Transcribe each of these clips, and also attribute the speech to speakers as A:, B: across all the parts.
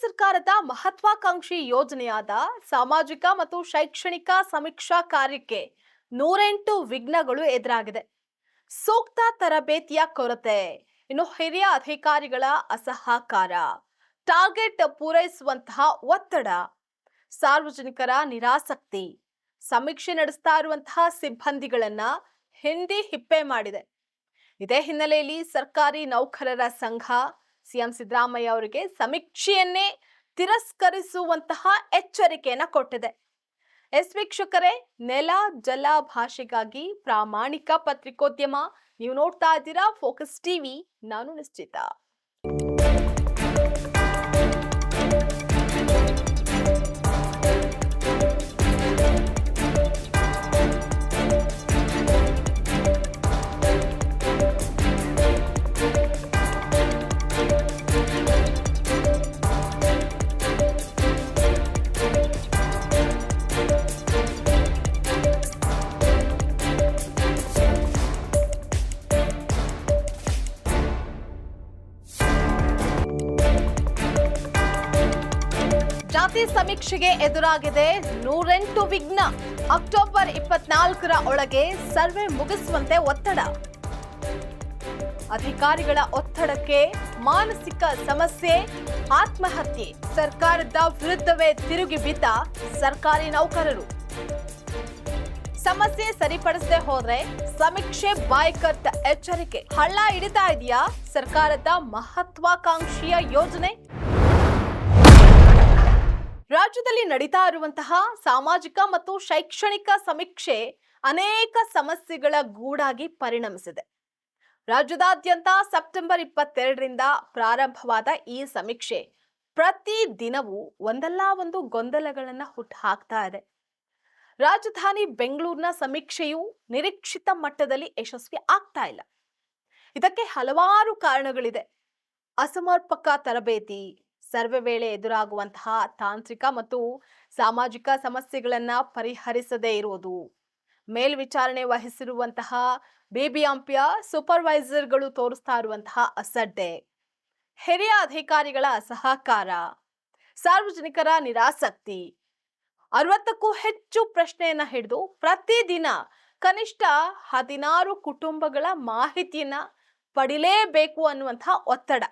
A: ಸರ್ಕಾರದ ಮಹತ್ವಾಕಾಂಕ್ಷಿ ಯೋಜನೆಯಾದ ಸಾಮಾಜಿಕ ಮತ್ತು ಶೈಕ್ಷಣಿಕ ಸಮೀಕ್ಷಾ ಕಾರ್ಯಕ್ಕೆ ನೂರೆಂಟು ವಿಘ್ನಗಳು ಎದುರಾಗಿದೆ. ಸೂಕ್ತ ತರಬೇತಿಯ ಕೊರತೆ. ಇನ್ನು ಹಿರಿಯ ಅಧಿಕಾರಿಗಳ ಅಸಹಕಾರ. ಟಾರ್ಗೆಟ್ ಪೂರೈಸುವಂತಹ ಒತ್ತಡ. ಸಾರ್ವಜನಿಕರ ನಿರಾಸಕ್ತಿ. ಸಮೀಕ್ಷೆ ನಡೆಸ್ತಾ ಇರುವಂತಹ ಸಿಬ್ಬಂದಿಗಳನ್ನ ಹಿಂದಿ ಹಿಪ್ಪೆ ಮಾಡಿದೆ. ಇದೇ ಹಿನ್ನೆಲೆಯಲ್ಲಿ ಸರ್ಕಾರಿ ನೌಕರರ ಸಂಘ ಸಿಎಂ ಸಿದ್ದರಾಮಯ್ಯ ಅವರಿಗೆ ಸಮೀಕ್ಷೆಯನ್ನೇ ತಿರಸ್ಕರಿಸುವಂತಹ ಎಚ್ಚರಿಕೆಯನ್ನ ಕೊಟ್ಟಿದೆ. ಎಸ್ ವೀಕ್ಷಕರೇ, ನೆಲ, ಜಲ ಭಾಷೆಗಾಗಿ ಪ್ರಾಮಾಣಿಕ ಪತ್ರಿಕೋದ್ಯಮ. ನೀವು ನೋಡ್ತಾ ಇದ್ದೀರಾ ಫೋಕಸ್ ಟಿವಿ ನಾನು ನಿಶ್ಚಿತ. ಜಾತಿ ಸಮೀಕ್ಷೆಗೆ ಎದುರಾಗಿದೆ ನೂರೆಂಟು ವಿಘ್ನ. ಅಕ್ಟೋಬರ್ ಇಪ್ಪತ್ನಾಲ್ಕರ ಒಳಗೆ ಸರ್ವೆ ಮುಗಿಸುವಂತೆ ಒತ್ತಡ. ಅಧಿಕಾರಿಗಳ ಒತ್ತಡಕ್ಕೆ ಮಾನಸಿಕ ಸಮಸ್ಯೆ, ಆತ್ಮಹತ್ಯೆ, ಸರ್ಕಾರದ ವಿರುದ್ಧವೇ ತಿರುಗಿ ಬಿದ್ದ ಸರ್ಕಾರಿ ನೌಕರರು. ಸಮಸ್ಯೆ ಸರಿಪಡಿಸದೆ ಹೋದ್ರೆ ಸಮೀಕ್ಷೆ ಬಾಯ್ಕರ್ತ ಎಚ್ಚರಿಕೆ. ಹಳ್ಳ ಹಿಡಿತಾ ಇದೆಯಾ ಸರ್ಕಾರದ ಮಹತ್ವಾಕಾಂಕ್ಷಿಯ ಯೋಜನೆ? ರಾಜ್ಯದಲ್ಲಿ ನಡೀತಾ ಇರುವಂತಹ ಸಾಮಾಜಿಕ ಮತ್ತು ಶೈಕ್ಷಣಿಕ ಸಮೀಕ್ಷೆ ಅನೇಕ ಸಮಸ್ಯೆಗಳ ಗೂಡಾಗಿ ಪರಿಣಮಿಸಿದೆ. ರಾಜ್ಯದಾದ್ಯಂತ ಸೆಪ್ಟೆಂಬರ್ ಇಪ್ಪತ್ತೆರಡರಿಂದ ಪ್ರಾರಂಭವಾದ ಈ ಸಮೀಕ್ಷೆ ಪ್ರತಿ ದಿನವೂ ಒಂದಲ್ಲ ಒಂದು ಗೊಂದಲಗಳನ್ನ ಹುಟ್ಟುಹಾಕ್ತಾ ಇದೆ. ರಾಜಧಾನಿ ಬೆಂಗಳೂರಿನ ಸಮೀಕ್ಷೆಯು ನಿರೀಕ್ಷಿತ ಮಟ್ಟದಲ್ಲಿ ಯಶಸ್ವಿ ಆಗ್ತಾ ಇಲ್ಲ. ಇದಕ್ಕೆ ಹಲವಾರು ಕಾರಣಗಳಿದೆ. ಅಸಮರ್ಪಕ ತರಬೇತಿ ಸರ್ವೆ ವೇಳೆ ಎದುರಾಗುವಂತಹ ತಾಂತ್ರಿಕ ಮತ್ತು ಸಾಮಾಜಿಕ ಸಮಸ್ಯೆಗಳನ್ನ ಪರಿಹರಿಸದೇ ಇರುವುದು. ಮೇಲ್ವಿಚಾರಣೆ ವಹಿಸಿರುವಂತಹ ಬಿಬಿಎಂಪಿಯ ಸೂಪರ್ವೈಸರ್ಗಳು ತೋರಿಸ್ತಾ ಇರುವಂತಹ ಅಸಡ್ಡೆ. ಹಿರಿಯ ಅಧಿಕಾರಿಗಳ ಅಸಹಕಾರ. ಸಾರ್ವಜನಿಕರ ನಿರಾಸಕ್ತಿ. ಅರವತ್ತಕ್ಕೂ ಹೆಚ್ಚು ಪ್ರಶ್ನೆಯನ್ನ ಹಿಡಿದು ಪ್ರತಿದಿನ ಕನಿಷ್ಠ ಹದಿನಾರು ಕುಟುಂಬಗಳ ಮಾಹಿತಿಯನ್ನ ಪಡಿಲೇಬೇಕು ಅನ್ನುವಂತಹ ಒತ್ತಡ.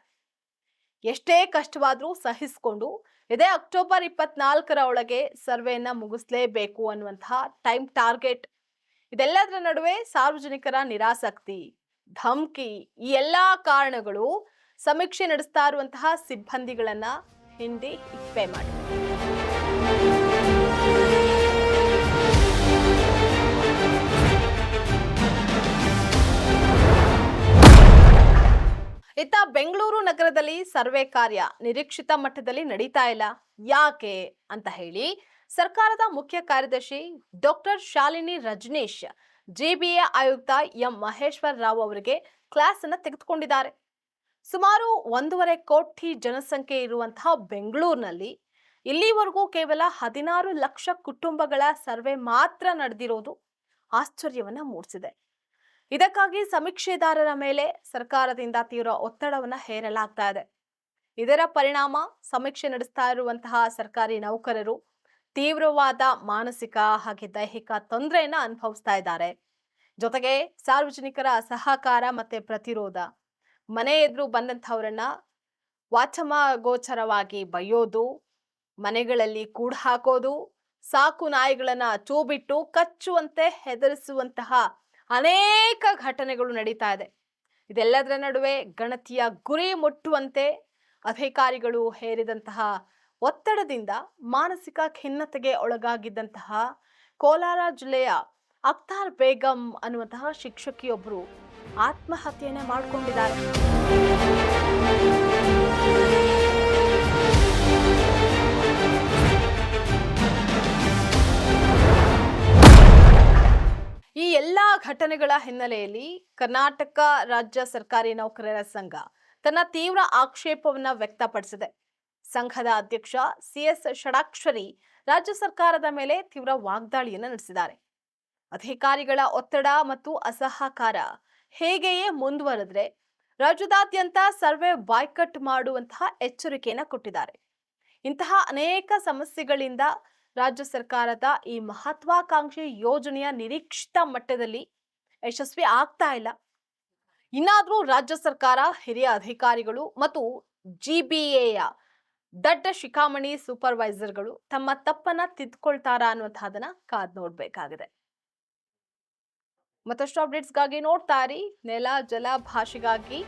A: ಎಷ್ಟೇ ಕಷ್ಟವಾದರೂ ಸಹಿಸಿಕೊಂಡು ಇದೇ ಅಕ್ಟೋಬರ್ ಇಪ್ಪತ್ನಾಲ್ಕರ ಒಳಗೆ ಸರ್ವೆಯನ್ನ ಮುಗಿಸ್ಲೇಬೇಕು ಅನ್ನುವಂತಹ ಟೈಮ್ ಟಾರ್ಗೆಟ್. ಇದೆಲ್ಲದರ ನಡುವೆ ಸಾರ್ವಜನಿಕರ ನಿರಾಸಕ್ತಿ, ಧಮ್ಕಿ, ಈ ಎಲ್ಲ ಕಾರಣಗಳು ಸಮೀಕ್ಷೆ ನಡೆಸ್ತಾ ಇರುವಂತಹ ಸಿಬ್ಬಂದಿಗಳನ್ನ ಹಿಂದಿ ಇಪ್ಪೆ ಮಾಡಿ. ಇತ್ತ ಬೆಂಗಳೂರು ನಗರದಲ್ಲಿ ಸರ್ವೆ ಕಾರ್ಯ ನಿರೀಕ್ಷಿತ ಮಟ್ಟದಲ್ಲಿ ನಡೀತಾ ಇಲ್ಲ. ಯಾಕೆ ಅಂತ ಹೇಳಿ ಸರ್ಕಾರದ ಮುಖ್ಯ ಕಾರ್ಯದರ್ಶಿ ಡಾಕ್ಟರ್ ಶಾಲಿನಿ ರಜನೀಶ್ ಜೆಬಿಎ ಆಯುಕ್ತ ಎಂ ಮಹೇಶ್ವರ್ ರಾವ್ ಅವರಿಗೆ ಕ್ಲಾಸ್ ಅನ್ನ ತೆಗೆದುಕೊಂಡಿದ್ದಾರೆ. ಸುಮಾರು ಒಂದೂವರೆ ಕೋಟಿ ಜನಸಂಖ್ಯೆ ಇರುವಂತಹ ಬೆಂಗಳೂರಿನಲ್ಲಿ ಇಲ್ಲಿವರೆಗೂ ಕೇವಲ ಹದಿನಾರು ಲಕ್ಷ ಕುಟುಂಬಗಳ ಸರ್ವೆ ಮಾತ್ರ ನಡೆದಿರೋದು ಆಶ್ಚರ್ಯವನ್ನ ಮೂಡಿಸಿದೆ. ಇದಕ್ಕಾಗಿ ಸಮೀಕ್ಷೆದಾರರ ಮೇಲೆ ಸರ್ಕಾರದಿಂದ ತೀವ್ರ ಒತ್ತಡವನ್ನು ಹೇರಲಾಗ್ತಾ ಇದೆ. ಇದರ ಪರಿಣಾಮ ಸಮೀಕ್ಷೆ ನಡೆಸ್ತಾ ಇರುವಂತಹ ಸರ್ಕಾರಿ ನೌಕರರು ತೀವ್ರವಾದ ಮಾನಸಿಕ ಹಾಗೆ ದೈಹಿಕ ತೊಂದರೆಯನ್ನ ಅನುಭವಿಸ್ತಾ ಇದ್ದಾರೆ. ಜೊತೆಗೆ ಸಾರ್ವಜನಿಕರ ಸಹಕಾರ ಮತ್ತೆ ಪ್ರತಿರೋಧ, ಮನೆ ಎದುರು ಬಂದಂಥವರನ್ನ ವಾಚಮ ಗೋಚರವಾಗಿ ಬೈಯೋದು, ಮನೆಗಳಲ್ಲಿ ಕೂಡ ಹಾಕೋದು ಸಾಕು ನಾಯಿಗಳನ್ನ ಚೂಬಿಟ್ಟು ಕಚ್ಚುವಂತೆ ಹೆದರಿಸುವಂತಹ ಅನೇಕ ಘಟನೆಗಳು ನಡೀತಾ ಇದೆ. ಇದೆಲ್ಲದರ ನಡುವೆ ಗಣತಿಯ ಗುರಿ ಮುಟ್ಟುವಂತೆ ಅಧಿಕಾರಿಗಳು ಹೇರಿದಂತಹ ಒತ್ತಡದಿಂದ ಮಾನಸಿಕ ಖಿನ್ನತೆಗೆ ಒಳಗಾಗಿದ್ದಂತಹ ಕೋಲಾರ ಜಿಲ್ಲೆಯ ಅಖ್ತಾರ್ ಬೇಗಂ ಅನ್ನುವಂತಹ ಶಿಕ್ಷಕಿಯೊಬ್ಬರು ಆತ್ಮಹತ್ಯೆಯನ್ನು ಮಾಡಿಕೊಂಡಿದ್ದಾರೆ. ಘಟನೆಗಳ ಹಿನ್ನೆಲೆಯಲ್ಲಿ ಕರ್ನಾಟಕ ರಾಜ್ಯ ಸರ್ಕಾರಿ ನೌಕರರ ಸಂಘ ತನ್ನ ತೀವ್ರ ಆಕ್ಷೇಪವನ್ನ ವ್ಯಕ್ತಪಡಿಸಿದೆ. ಸಂಘದ ಅಧ್ಯಕ್ಷ ಸಿಎಸ್ ಷಡಾಕ್ಷರಿ ರಾಜ್ಯ ಸರ್ಕಾರದ ಮೇಲೆ ತೀವ್ರ ವಾಗ್ದಾಳಿಯನ್ನು ನಡೆಸಿದ್ದಾರೆ. ಅಧಿಕಾರಿಗಳ ಒತ್ತಡ ಮತ್ತು ಅಸಹಕಾರ ಹೇಗೆಯೇ ಮುಂದುವರೆದ್ರೆ ರಾಜ್ಯದಾದ್ಯಂತ ಸರ್ವೆ ಬಾಯ್ಕಟ್ ಮಾಡುವಂತಹ ಎಚ್ಚರಿಕೆಯನ್ನ ಕೊಟ್ಟಿದ್ದಾರೆ. ಇಂತಹ ಅನೇಕ ಸಮಸ್ಯೆಗಳಿಂದ ರಾಜ್ಯ ಸರ್ಕಾರದ ಈ ಮಹತ್ವಾಕಾಂಕ್ಷಿ ಯೋಜನೆಯ ನಿರೀಕ್ಷಿತ ಮಟ್ಟದಲ್ಲಿ ಯಶಸ್ವಿ ಆಗ್ತಾ ಇಲ್ಲ. ಇನ್ನಾದ್ರೂ ರಾಜ್ಯ ಸರ್ಕಾರ, ಹಿರಿಯ ಅಧಿಕಾರಿಗಳು ಮತ್ತು ಜಿಬಿಎಯ ದಡ್ಡ ಶಿಖಾಮಣಿ ಸೂಪರ್ವೈಸರ್ಗಳು ತಮ್ಮ ತಪ್ಪನ್ನ ತಿದ್ಕೊಳ್ತಾರಾ ಅನ್ನುವಂತಹದನ್ನ ಕಾದ್ ನೋಡ್ಬೇಕಾಗಿದೆ. ಮತ್ತಷ್ಟು ಅಪ್ಡೇಟ್ಸ್ಗಾಗಿ ನೋಡ್ತಾರಿ ನೆಲ, ಜಲ ಭಾಷೆಗಾಗಿ